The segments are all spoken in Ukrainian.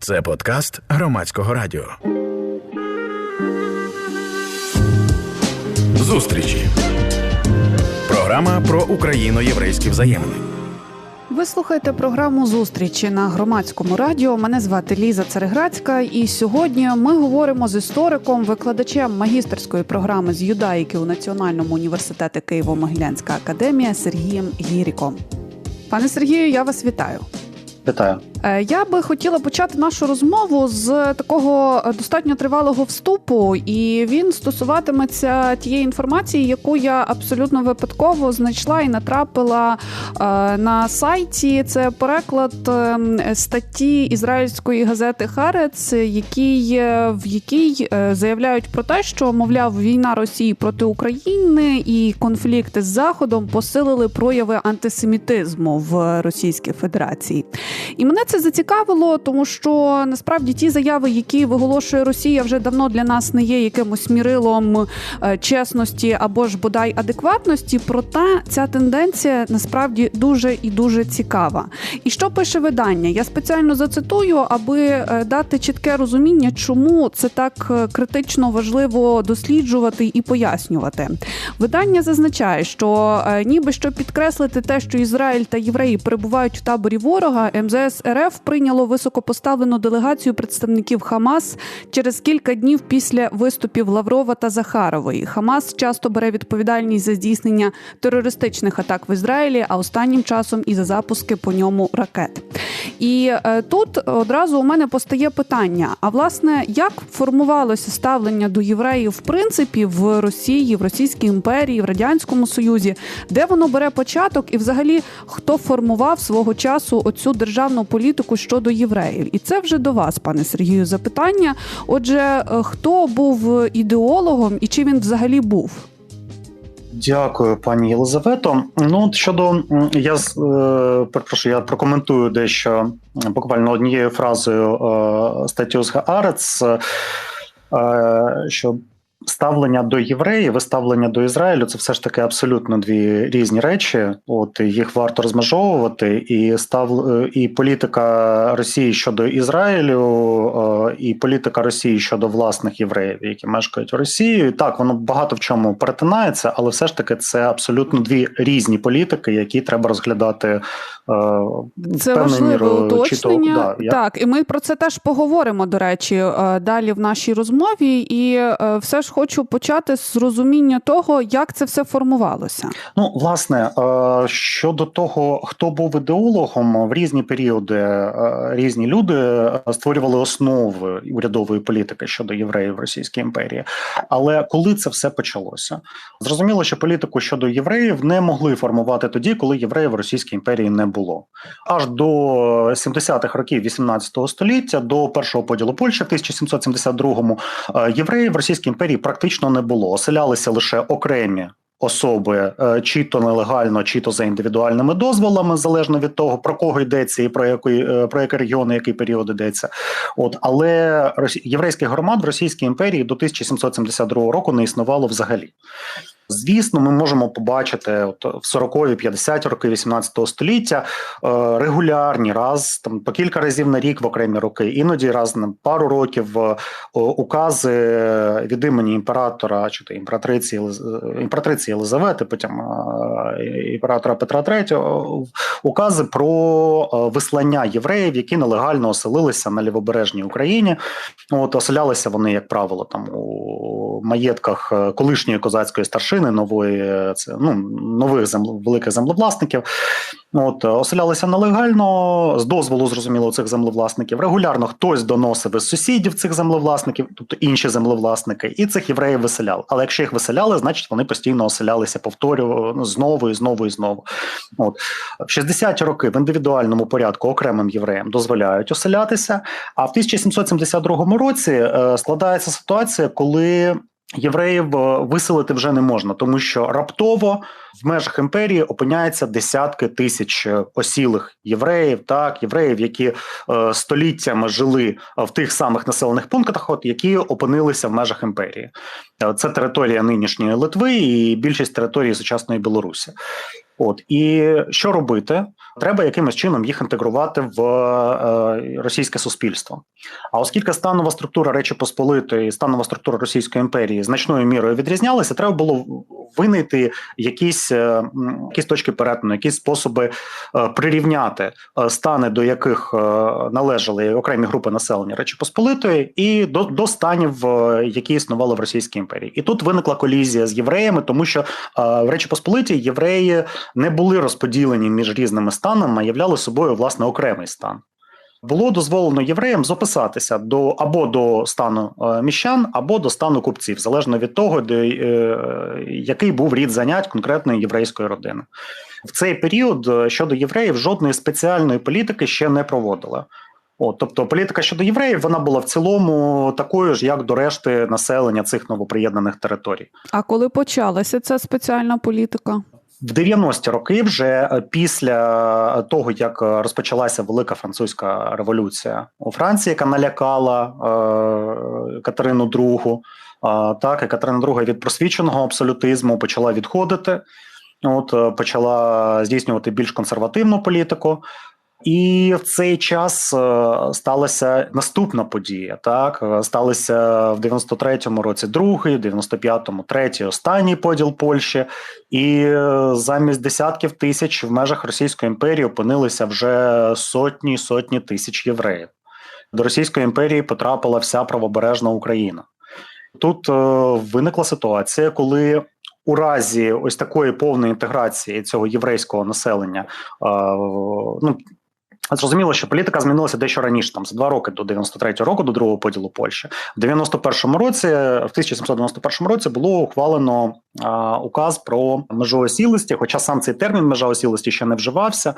Це подкаст громадського радіо. Зустрічі. Програма про україно-єврейські взаємини. Ви слухаєте програму зустрічі на громадському радіо. Мене звати Ліза Цареграцька, і сьогодні ми говоримо з істориком, викладачем магістерської програми з юдаїки у Національному університеті Києво-Могилянська академія Сергієм Гіріком. Пане Сергію, я вас вітаю. Вітаю. Е, я би хотіла почати нашу розмову з такого е, достатньо тривалого вступу, і він стосуватиметься тієї інформації, яку я абсолютно випадково знайшла і натрапила е, на сайті. Це переклад статті ізраїльської газети Харец, який, в якій заявляють про те, що мовляв війна Росії проти України і конфлікти з Заходом посилили прояви антисемітизму в Російській Федерації. І мене це зацікавило, тому що насправді ті заяви, які виголошує Росія, вже давно для нас не є якимось мірилом е, чесності або ж бодай адекватності. Проте ця тенденція насправді дуже і дуже цікава. І що пише видання? Я спеціально зацитую, аби е, дати чітке розуміння, чому це так е, критично важливо досліджувати і пояснювати. Видання зазначає, що ніби що підкреслити те, що Ізраїль та євреї перебувають в таборі ворога, МЗС РФ прийняло високопоставлену делегацію представників Хамас через кілька днів після виступів Лаврова та Захарової. Хамас часто бере відповідальність за здійснення терористичних атак в Ізраїлі, а останнім часом і за запуски по ньому ракет. І е, тут одразу у мене постає питання: а власне, як формувалося ставлення до євреїв в принципі в Росії, в Російській імперії, в радянському Союзі, де воно бере початок, і взагалі хто формував свого часу оцю державну політику щодо євреїв? І це вже до вас, пане Сергію, запитання. Отже, е, хто був ідеологом і чи він взагалі був? Дякую, пані Єлизавето. Ну щодо я е, перепрошую, я прокоментую дещо буквально однією фразою е, статтю з Гаарец, е, що ставлення до євреїв і ставлення до Ізраїлю це все ж таки абсолютно дві різні речі. От їх варто розмежовувати, і став і політика Росії щодо Ізраїлю, і політика Росії щодо власних євреїв, які мешкають в Росії. Так воно багато в чому перетинається, але все ж таки це абсолютно дві різні політики, які треба розглядати. Е, це важливе уточнення. То, да, я... Так, і ми про це теж поговоримо. До речі, е, далі в нашій розмові, і е, все ж хочу почати з розуміння того, як це все формувалося. Ну, власне, е, щодо того, хто був ідеологом, в різні періоди е, різні люди створювали основи урядової політики щодо євреїв в Російській імперії. Але коли це все почалося, зрозуміло, що політику щодо євреїв не могли формувати тоді, коли євреїв в Російській імперії не було. Аж до 70-х років 18 століття, до першого поділу Польщі в 1772-му, е, євреїв в Російській імперії практично не було. Оселялися лише окремі. Особи е, чи то нелегально, чи то за індивідуальними дозволами, залежно від того про кого йдеться і про який е, про який регіон, і який період йдеться. От але єврейських громад в Російській імперії до 1772 року не існувало взагалі. Звісно, ми можемо побачити от в 40-ві, 50-ті роки 18 століття е, регулярні раз там по кілька разів на рік в окремі роки, іноді раз на пару років е, укази від імені імператора чи то імператриці е, імператриці Єлизавети, потім імператора Петра III, укази про вислання євреїв, які нелегально оселилися на лівобережній Україні. От оселялися вони, як правило, там у маєтках колишньої козацької старшини нової це ну нових земл, великих землевласників. От оселялися нелегально з дозволу зрозуміло цих землевласників. Регулярно хтось доносив із сусідів цих землевласників, тобто інші землевласники, і цих євреїв виселяли. Але якщо їх виселяли, значить вони постійно оселялися, повторюю ну, знову і знову і знову. От в 60-ті роки в індивідуальному порядку окремим євреям дозволяють оселятися. А в 1772 році е, складається ситуація, коли Євреїв е, виселити вже не можна, тому що раптово в межах імперії опиняються десятки тисяч е, осілих євреїв, так євреїв, які е, століттями жили в тих самих населених пунктах, от які опинилися в межах імперії. Е, це територія нинішньої Литви і більшість території сучасної Білорусі. От і що робити? Треба якимось чином їх інтегрувати в е, російське суспільство. А оскільки станова структура Речі Посполитої, станова структура Російської імперії значною мірою відрізнялися, треба було винайти якісь, е, якісь точки перетину, якісь способи е, прирівняти стани, до яких належали окремі групи населення Речі Посполитої, і до, до станів, які існували в Російській імперії. І тут виникла колізія з євреями, тому що в Речі Посполитій євреї не були розподілені між різними станами, а являли собою власне окремий стан. Було дозволено євреям записатися до або до стану е, міщан, або до стану купців, залежно від того, де, е, який був рід занять конкретної єврейської родини. В цей період е, щодо євреїв жодної спеціальної політики ще не проводила. От, тобто політика щодо євреїв вона була в цілому такою ж, як до решти населення цих новоприєднаних територій. А коли почалася ця спеціальна політика? В 90-ті роки, вже е, після того, як е, розпочалася велика французька революція у Франції, яка налякала е, Катерину II, е, так і Катерина II від просвіченого абсолютизму почала відходити. От е, почала здійснювати більш консервативну політику. І в цей час е, сталася наступна подія. Так Е, сталося в 93-му році другий, в 95-му третій, останній поділ Польщі, і е, замість десятків тисяч в межах Російської імперії опинилися вже сотні сотні тисяч євреїв. До Російської імперії потрапила вся правобережна Україна. Тут виникла ситуація, коли у разі ось такої повної інтеграції цього єврейського населення, ну Зрозуміло, що політика змінилася дещо раніше, там за два роки до 93-го року, до другого поділу Польщі. В 91-му році, в 1791 році, було ухвалено а, указ про межу осілості, хоча сам цей термін межа осілості ще не вживався,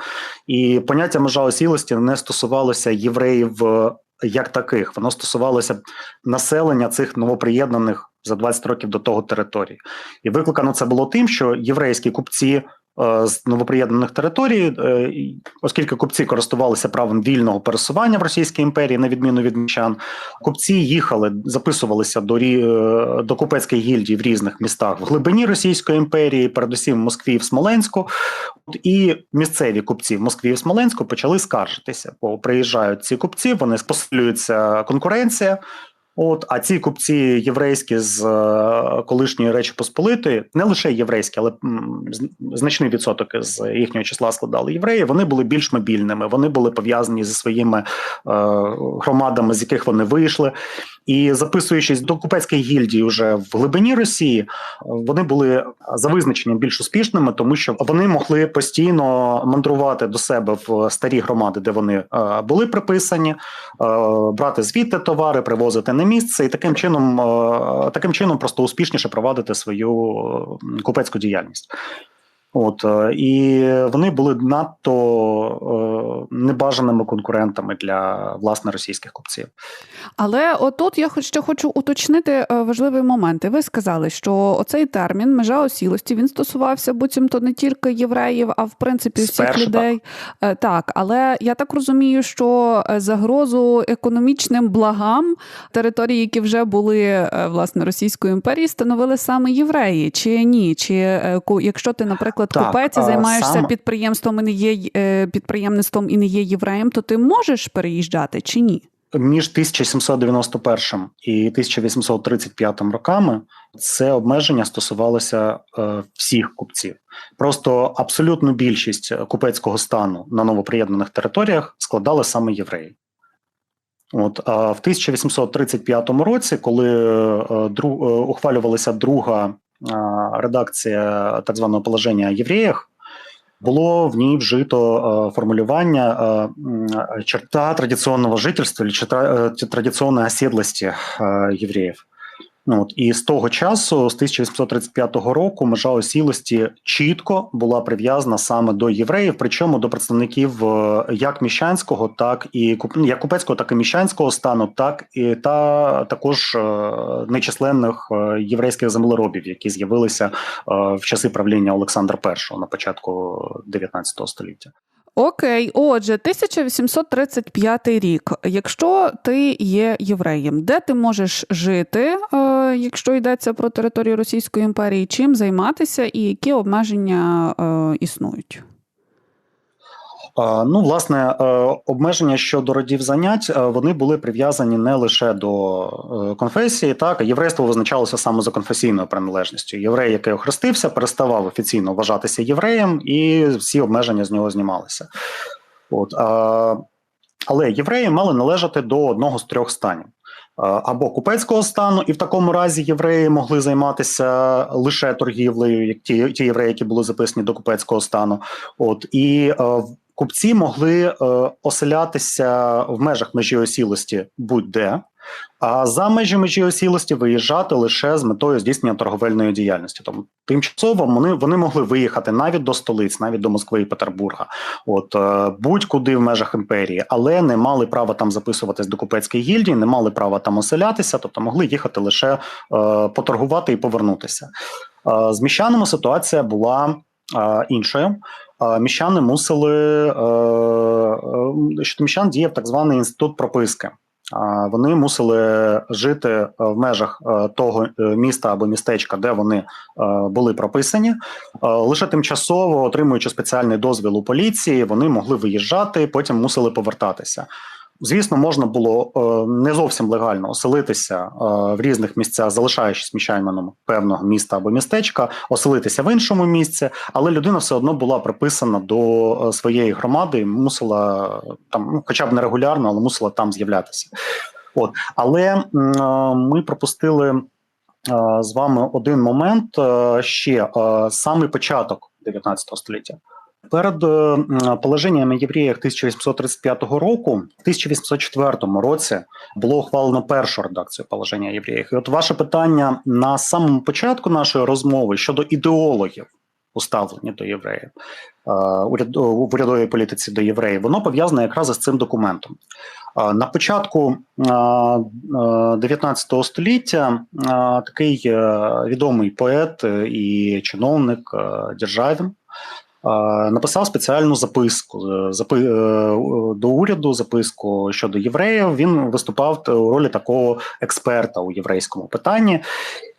і поняття межа осілості не стосувалося євреїв е, як таких, воно стосувалося населення цих новоприєднаних за 20 років до того територій. І викликано це було тим, що єврейські купці з новоприєднаних територій, е, оскільки купці користувалися правом вільного пересування в Російській імперії, на відміну від міщан, купці їхали, записувалися до, е, до купецької гільдії в різних містах в глибині Російської імперії, передусім в Москві і в Смоленську. І місцеві купці в Москві і в Смоленську почали скаржитися, бо приїжджають ці купці, вони посилюється конкуренція. От, а ці купці єврейські з е, колишньої Речі Посполитої, не лише єврейські, але значний відсоток з їхнього числа складали євреї. Вони були більш мобільними, вони були пов'язані зі своїми е, громадами, з яких вони вийшли. І записуючись до купецької гільдії вже в глибині Росії, е, вони були за визначенням більш успішними, тому що вони могли постійно мандрувати до себе в старі громади, де вони були приписані, брати звідти товари, привозити на місце, і таким чином, е, таким чином просто успішніше провадити свою е, купецьку діяльність. От е, і вони були надто е, небажаними конкурентами для власне російських купців. Але отут я хоч ще хочу уточнити е, важливий момент. Ви сказали, що оцей термін межа осілості він стосувався буцімто не тільки євреїв, а в принципі всіх Спершу, людей. Е, Так, але я так розумію, що загрозу економічним благам території, які вже були власне Російської імперії, становили саме євреї, чи ні? Чи якщо ти, наприклад, Так, купець і займаєшся сам- підприємством і не є е, підприємництвом і не є євреєм, то ти можеш переїжджати чи ні? Між 1791 і 1835 роками це обмеження стосувалося е, всіх купців. Просто абсолютну більшість купецького стану на новоприєднаних територіях складали саме євреї. От а в 1835 році, коли е, дру, е, ухвалювалася друга е, редакція так званого положення о євреях, було в ній вжито е, формулювання е, м, черта традиційного жительства чи тра- е, традиційної оседлості е, євреїв. Ну, от, і з того часу, з 1835 року, межа осілості чітко була прив'язана саме до євреїв, причому до представників е, як міщанського, так і ну, як купецького, так і міщанського стану, так і та також е, нечисленних е, єврейських землеробів, які з'явилися в часи правління Олександра І на початку 19 століття. Окей, отже, 1835 рік. Якщо ти є євреєм, де ти можеш жити, е, якщо йдеться про територію Російської імперії, чим займатися і які обмеження е, існують? Ну, власне, е, обмеження щодо родів занять е, вони були прив'язані не лише до е, конфесії, так єврейство визначалося саме за конфесійною приналежністю. Єврей, який охрестився, переставав офіційно вважатися євреєм, і всі обмеження з нього знімалися. От але євреї мали належати до одного з трьох станів. Або купецького стану, і в такому разі євреї могли займатися лише торгівлею, як ті ті євреї, які були записані до купецького стану. От і е, купці могли е, оселятися в межах межі осілості будь-де, а за межі межі осілості виїжджати лише з метою здійснення торговельної діяльності. Тому тимчасово вони вони могли виїхати навіть до столиць, навіть до Москви і Петербурга, от е, будь-куди в межах імперії, але не мали права там записуватись до купецької гільдії, не мали права там оселятися, тобто могли їхати лише е, поторгувати і повернутися. Е, з міщанами ситуація була е, іншою. Е, міщани мусили е, е, що міщан діяв так званий інститут прописки. Вони мусили жити в межах того міста або містечка, де вони були прописані. Лише тимчасово отримуючи спеціальний дозвіл у поліції, вони могли виїжджати, потім мусили повертатися. Звісно, можна було е, не зовсім легально оселитися е, в різних місцях, залишаючись міщайменом певного міста або містечка, оселитися в іншому місці, але людина все одно була приписана до е, своєї громади, мусила там, ну, хоча б не регулярно, але мусила там з'являтися. От але ми пропустили з вами один момент ще самий початок 19 століття. Перед е, положеннями євреїв 1835 року, в 1804 році було ухвалено першу редакцію положення євреїв. І От ваше питання на самому початку нашої розмови щодо ідеологів уставлення до євреїв е, в урядовій політиці до євреїв, воно пов'язане якраз із цим документом. Е, на початку 19 століття такий відомий поет і чиновник Державін Написав спеціальну записку е, запи, е, до уряду, записку щодо євреїв. Він виступав у ролі такого експерта у єврейському питанні,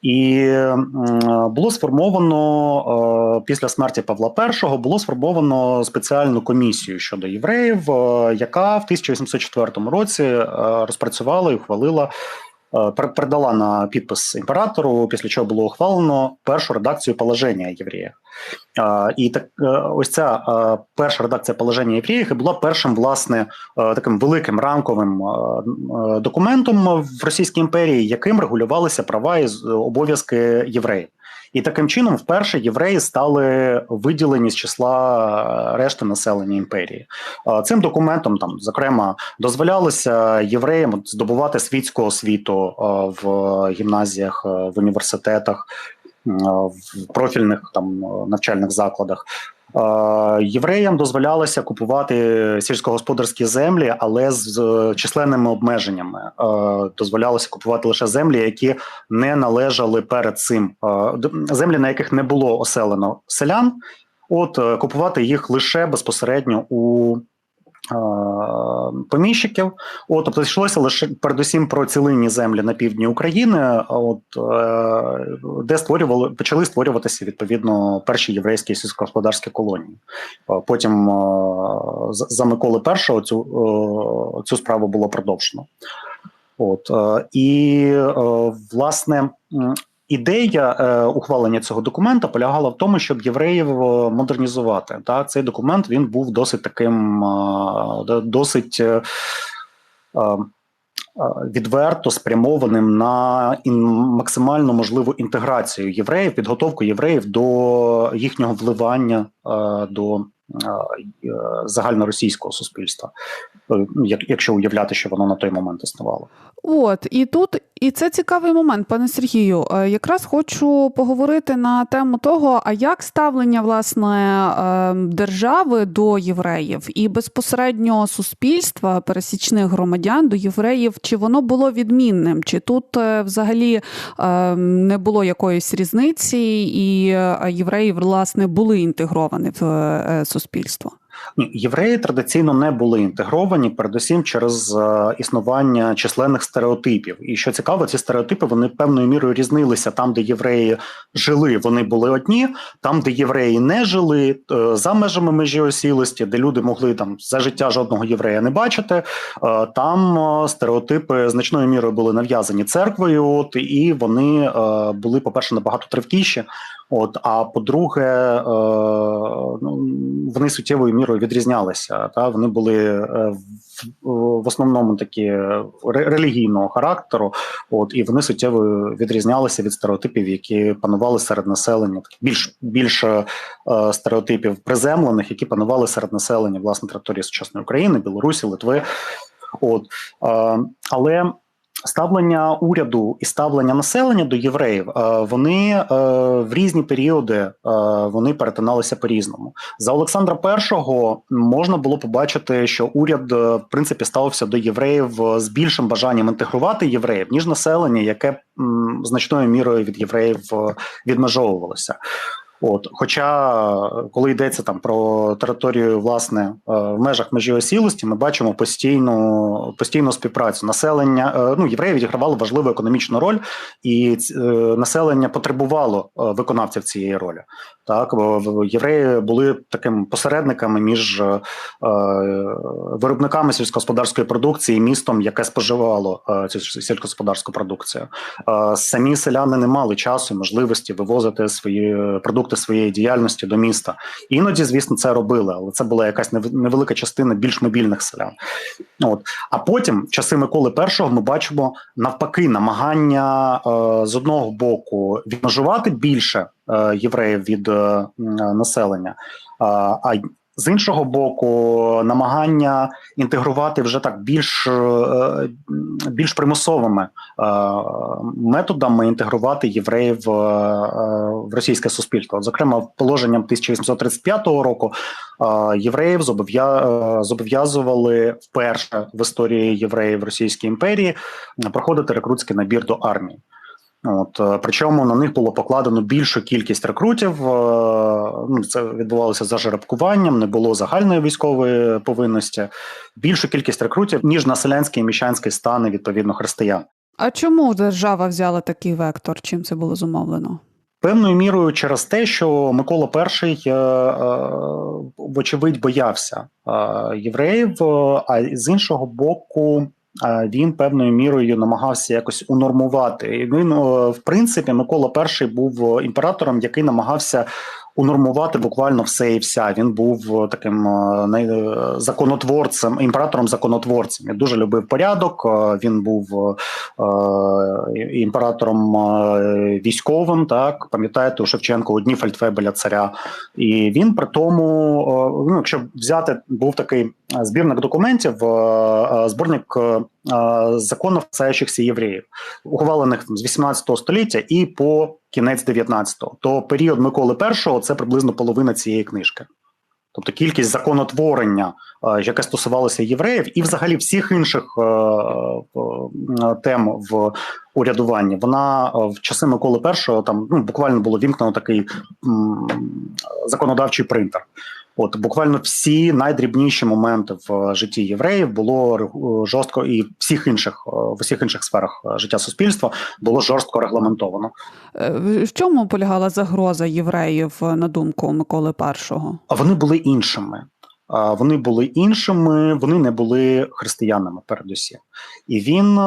і було сформовано е, після смерті Павла І було сформовано спеціальну комісію щодо євреїв, яка в 1804 році розпрацювала і ухвалила передала на підпис імператору, після чого було ухвалено першу редакцію положення євреїв. Е, і так е, ось ця перша редакція положення євреїв була першим власне таким великим рамковим документом в Російській імперії, яким регулювалися права і обов'язки євреїв. І таким чином, вперше євреї стали виділені з числа решти населення імперії. Цим документом там, зокрема, дозволялося євреям здобувати світську освіту в гімназіях, в університетах, в профільних там навчальних закладах. Євреям дозволялося купувати сільськогосподарські землі, але з численними обмеженнями дозволялося купувати лише землі, які не належали перед цим землі, на яких не було оселено селян. От е, купувати їх лише безпосередньо у поміщиків. От, тобто йшлося лише передусім про цілинні землі на півдні України, от е, де створювали почали створюватися відповідно перші єврейські сільськогосподарські колонії. Потім за Миколи І цю, цю справу було продовжено. От і власне Ідея е, ухвалення цього документа полягала в тому, щоб євреїв е, модернізувати. Та цей документ він був досить таким е, досить. Е, е, Відверто спрямованим на максимально можливу інтеграцію євреїв, підготовку євреїв до їхнього вливання е, до е, загальноросійського суспільства, якщо уявляти, що воно на той момент існувало. От і тут, і це цікавий момент, пане Сергію. Е, якраз хочу поговорити на тему того, а як ставлення власне е, держави до євреїв і безпосередньо суспільства пересічних громадян до євреїв, чи воно було відмінним? Чи тут е, взагалі не було якоїсь різниці, і євреї власне були інтегровані в суспільство? Євреї традиційно не були інтегровані, передусім через е, існування численних стереотипів. І що цікаво, ці стереотипи вони певною мірою різнилися там, де євреї жили, вони були одні. Там, де євреї не жили, е, за межами межі осілості, де люди могли там за життя жодного єврея не бачити. е, Там стереотипи значною мірою були нав'язані церквою, от і вони були, по перше, набагато тривкіші. От, а по-друге, е, ну, вони суттєвою мірою відрізнялися. Та вони були е, в, в основному такі ре- релігійного характеру, от і вони суттєво відрізнялися від стереотипів, які панували серед населення, більш більше стереотипів приземлених, які панували серед населення власне території сучасної України, Білорусі, Литви. От е, але ставлення уряду і ставлення населення до євреїв е, вони е, в різні періоди е, вони перетиналися по різному. За Олександра І можна було побачити, що уряд в принципі ставився до євреїв з більшим бажанням інтегрувати євреїв ніж населення, яке значною мірою від євреїв відмежовувалося. От, хоча, коли йдеться там про територію, власне, е, в межах межі осілості, ми бачимо постійну постійну співпрацю. Населення е, ну євреї відігравали важливу економічну роль, і е, населення потребувало виконавців цієї ролі. Так, євреї були такими посередниками між виробниками сільськогосподарської продукції і містом, яке споживало цю сільськогосподарську продукцію. Самі селяни не мали часу і можливості вивозити свої продукти своєї діяльності до міста. Іноді, звісно, це робили, але це була якась невелика частина більш мобільних селян. От а потім, часи Миколи І, ми бачимо навпаки намагання е, з одного боку відмежувати більше е, євреїв від е, населення. А, з іншого боку, намагання інтегрувати вже так більш, е, більш примусовими е, методами інтегрувати євреїв е, в російське суспільство. Зокрема, положенням 1835 року е, євреїв зобов'я- е, зобов'язували вперше в історії євреїв Російській імперії проходити рекрутський набір до армії. От е, причому на них було покладено більшу кількість рекрутів. Ну це відбувалося за жеребкуванням, не було загальної військової повинності. Більшу кількість рекрутів ніж на селянський і міщанський стани відповідно християн. А чому держава взяла такий вектор? Чим це було зумовлено? Певною мірою через те, що Микола І, е, е, вочевидь, боявся е, євреїв, а з іншого боку, він певною мірою намагався якось унормувати. Він, в принципі, Микола І був імператором, який намагався. Унормувати буквально все і вся. Він був таким е, е, законотворцем, імператором законотворцем. Він дуже любив порядок. е, Він був е, імператором е, військовим. Так пам'ятаєте, у Шевченко одні фельдфебеля царя, і він при тому, е, ну якщо взяти, був такий е, збірник документів, е, зборник законів касаючихся євреїв, ухвалених з 18 століття і по кінець 19-го. То період Миколи І – це приблизно половина цієї книжки. Тобто кількість законотворення, яке стосувалося євреїв, і взагалі всіх інших тем в урядуванні, вона в часи Миколи І там ну, буквально було вімкнено такий законодавчий принтер. От буквально всі найдрібніші моменти в житті євреїв було е, жорстко, і всіх інших е, в усіх інших сферах е, життя суспільства було жорстко регламентовано. В чому полягала загроза євреїв на думку Миколи І? А вони були іншими. Вони були іншими, вони не були християнами, передусім. І він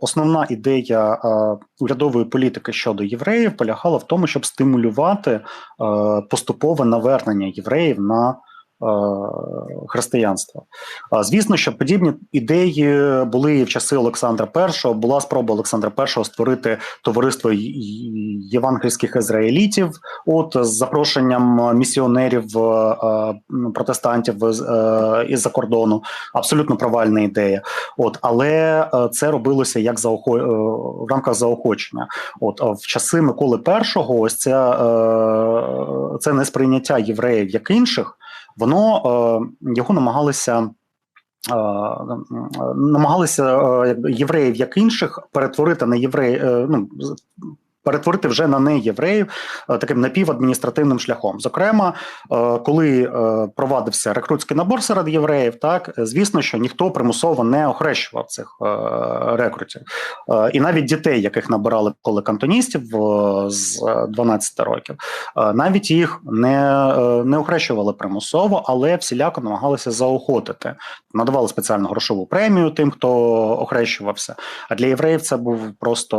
основна ідея урядової політики щодо євреїв полягала в тому, щоб стимулювати поступове навернення євреїв на е, християнство. А, Звісно, що подібні ідеї були і в часи Олександра І. Була спроба Олександра І створити товариство євангельських ізраїлітів, от з запрошенням місіонерів е, протестантів е, із-за кордону. Абсолютно провальна ідея. От, але це робилося як заохо... в рамках заохочення. От в часи Миколи І, ось ця, це несприйняття євреїв як інших, воно е, його намагалися. е, Намагалися е, євреїв як інших перетворити на євреї, ну перетворити вже на неєвреїв таким напівадміністративним шляхом. Зокрема, коли провадився рекрутський набор серед євреїв, так звісно, що ніхто примусово не охрещував цих рекрутів, і навіть дітей, яких набирали коли кантоністів з 12 років, навіть їх не не охрещували примусово, але всіляко намагалися заохотити, надавали спеціальну грошову премію тим, хто охрещувався. А для євреїв це був просто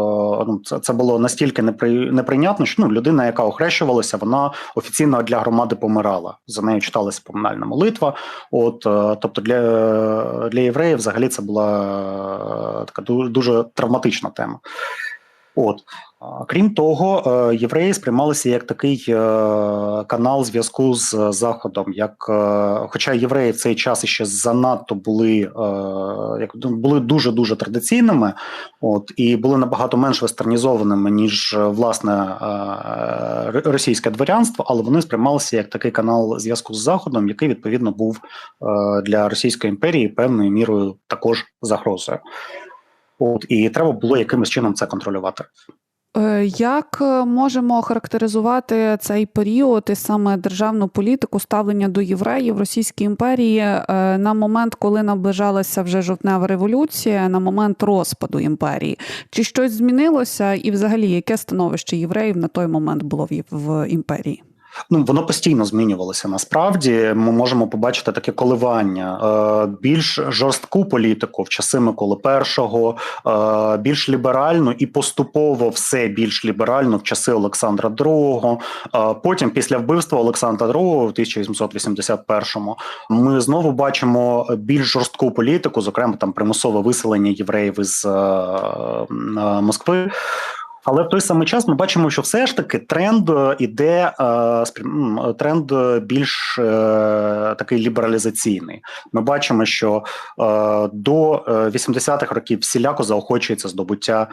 ну це це було настільки непри, неприйнятно, що ну людина, яка охрещувалася, вона офіційно для громади помирала. За нею читалася поминальна молитва. От е, тобто для для євреїв взагалі це була е, така дуже травматична тема. От Крім того, е, євреї сприймалися як такий е, канал зв'язку з Заходом. Як, е, Хоча євреї в цей час ще занадто були як були дуже дуже традиційними, от і були набагато менш вестернізованими ніж власне російське дворянство, але вони сприймалися як такий канал зв'язку з Заходом, який відповідно був для Російської імперії певною мірою також загрозою. От і треба було якимось чином це контролювати. Е, як е, можемо характеризувати цей період і саме державну політику ставлення до євреїв Російській імперії е, на момент, коли наближалася вже жовтнева революція, на момент розпаду імперії? Чи щось змінилося, і взагалі яке становище євреїв на той момент було в імперії? Ну воно постійно змінювалося. Насправді ми можемо побачити таке коливання, е, більш жорстку політику в часи Миколи І, е, більш ліберальну і поступово все більш ліберально в часи Олександра II. Е, потім, після вбивства Олександра II в 1881-му, ми знову бачимо більш жорстку політику, зокрема там примусове виселення євреїв із Москви. Але в той самий час ми бачимо, що все ж таки тренд е, іде е, тренд більш е, такий лібералізаційний. Ми бачимо, що до 80-х років всіляко заохочується здобуття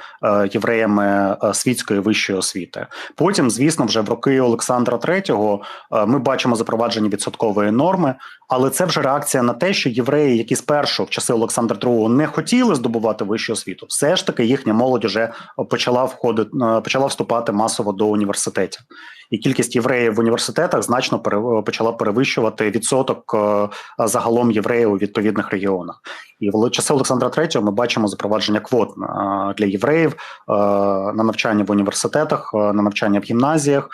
євреями світської вищої освіти. Потім, звісно, вже в роки Олександра III ми бачимо запровадження відсоткової норми, але це вже реакція на те, що євреї, які спершу в часи Олександра II не хотіли здобувати вищу освіту, все ж таки їхня молодь вже почала входити. Е, почала вступати масово до університетів, і кількість євреїв в університетах значно почала перевищувати відсоток е, загалом євреїв у відповідних регіонах. І в часи Олександра III ми бачимо запровадження квот е, для євреїв на навчання в університетах, на навчання в гімназіях.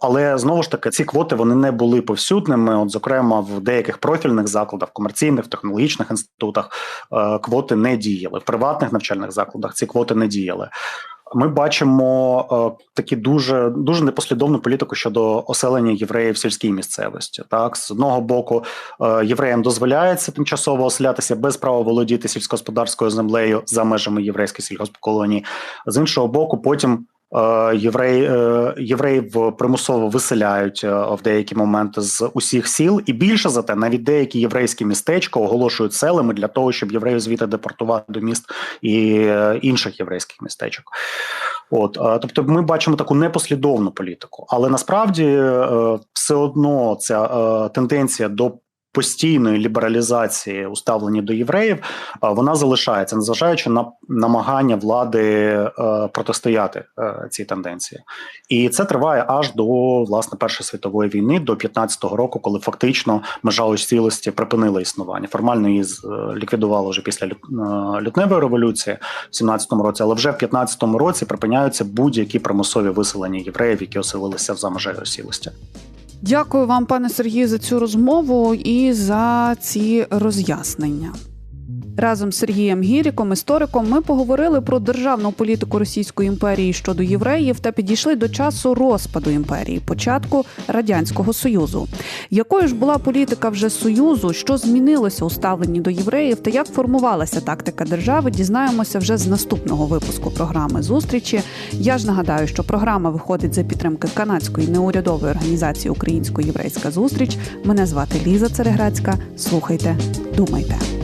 Але знову ж таки ці квоти вони не були повсюдними. От, зокрема, в деяких профільних закладах, комерційних, технологічних інститутах квоти не діяли. В приватних навчальних закладах ці квоти не діяли ми бачимо е, такі дуже дуже непослідовну політику щодо оселення євреїв в сільській місцевості. Так, з одного боку, е, євреям дозволяється тимчасово оселятися без права володіти сільськогосподарською землею за межами єврейської сільгоспколонії. З іншого боку, потім євреї е, євреїв примусово виселяють е, в деякі моменти з усіх сіл, і більше за те, навіть деякі єврейські містечка оголошують селами для того, щоб євреїв звідти депортувати до міст і інших єврейських містечок. От тобто, ми бачимо таку непослідовну політику, але насправді все одно ця тенденція до постійної лібералізації уставлені до євреїв, вона залишається, незважаючи на намагання влади е, протистояти е, цій тенденції, і це триває аж до власне першої світової війни, до 15-го року, коли фактично межа цілості припинила існування. Формально її е, ліквідували вже після лютневої революції в 17-му році, але вже в 15-му році припиняються будь-які примусові виселення євреїв, які оселилися за межею осілості. Дякую вам, пане Сергію, за цю розмову і за ці роз'яснення. Разом з Сергієм Гіріком, істориком, ми поговорили про державну політику Російської імперії щодо євреїв та підійшли до часу розпаду імперії, початку радянського союзу. Якою ж була політика вже союзу, що змінилося у ставленні до євреїв, та як формувалася тактика держави, дізнаємося вже з наступного випуску програми зустрічі. Я ж нагадаю, що програма виходить за підтримки канадської неурядової організації Українсько-єврейська зустріч. Мене звати Ліза Цереграцька. Слухайте, думайте.